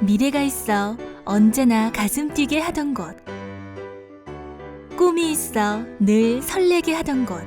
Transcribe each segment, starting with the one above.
미래가 있어 언제나 가슴 뛰게 하던 곳. 꿈이 있어 늘 설레게 하던 곳.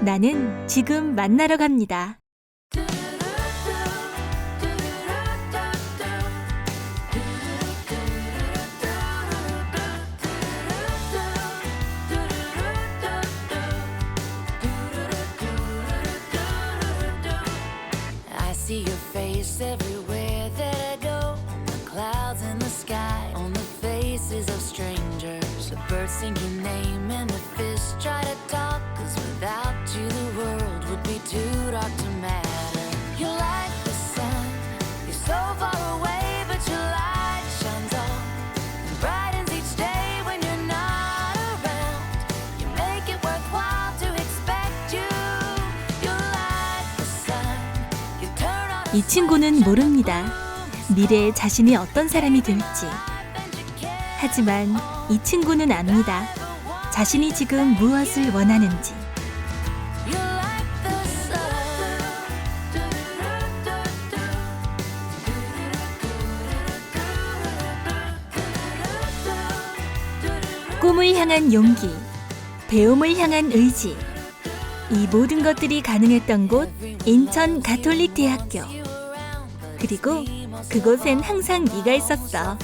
나는 지금 만나러 갑니다. I see your face everywhere that I go. The clouds in the sky, on the faces of strangers. The birds sing your name and the fish try to 이 친구는 모릅니다. 미래에 자신이 어떤 사람이 될지. 하지만 이 친구는 압니다. 자신이 지금 무엇을 원하는지. 꿈을 향한 용기, 배움을 향한 의지. 이 모든 것들이 가능했던 곳 인천 가톨릭 대학교. 그리고 그곳엔 항상 네가 있었어.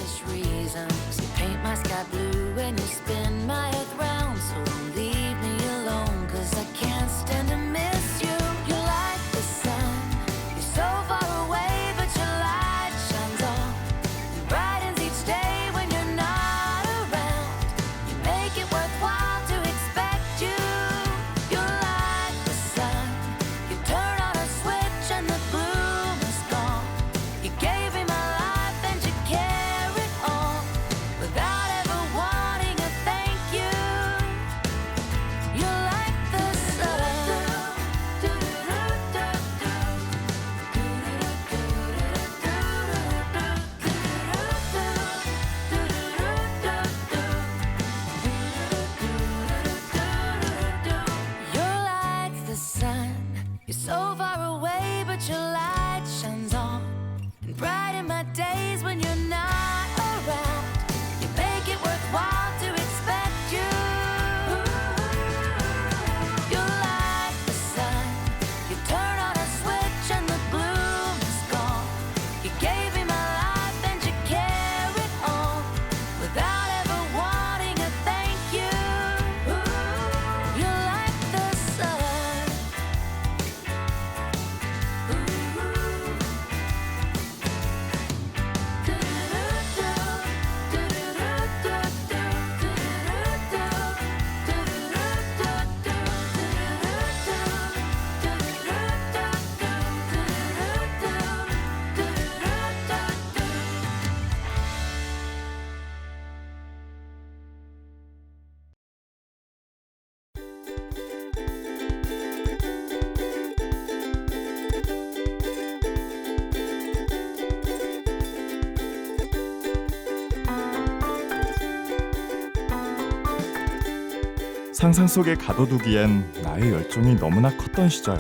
상상 속에 가둬두기엔 나의 열정이 너무나 컸던 시절.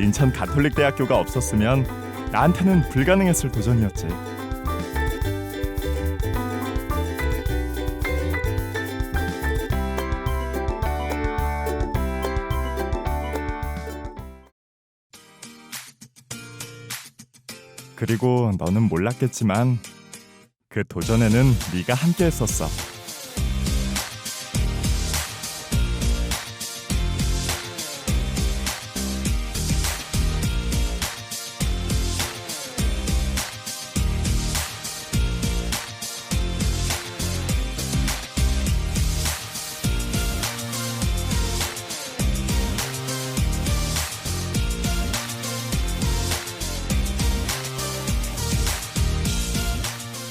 인천 가톨릭 대학교가 없었으면 나한테는 불가능했을 도전이었지. 그리고 너는 몰랐겠지만 그 도전에는 네가 함께 했었어.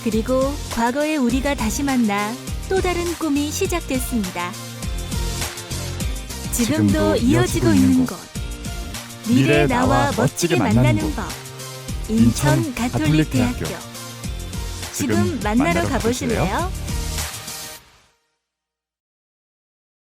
그리고 과거의 우리가 다시 만나 또 다른 꿈이 시작됐습니다. 지금도 지금도 이어지고 있는 곳. 미래 나와 멋지게 만나는 법. 인천 가톨릭 대학교. 지금 만나러? 가보실래요?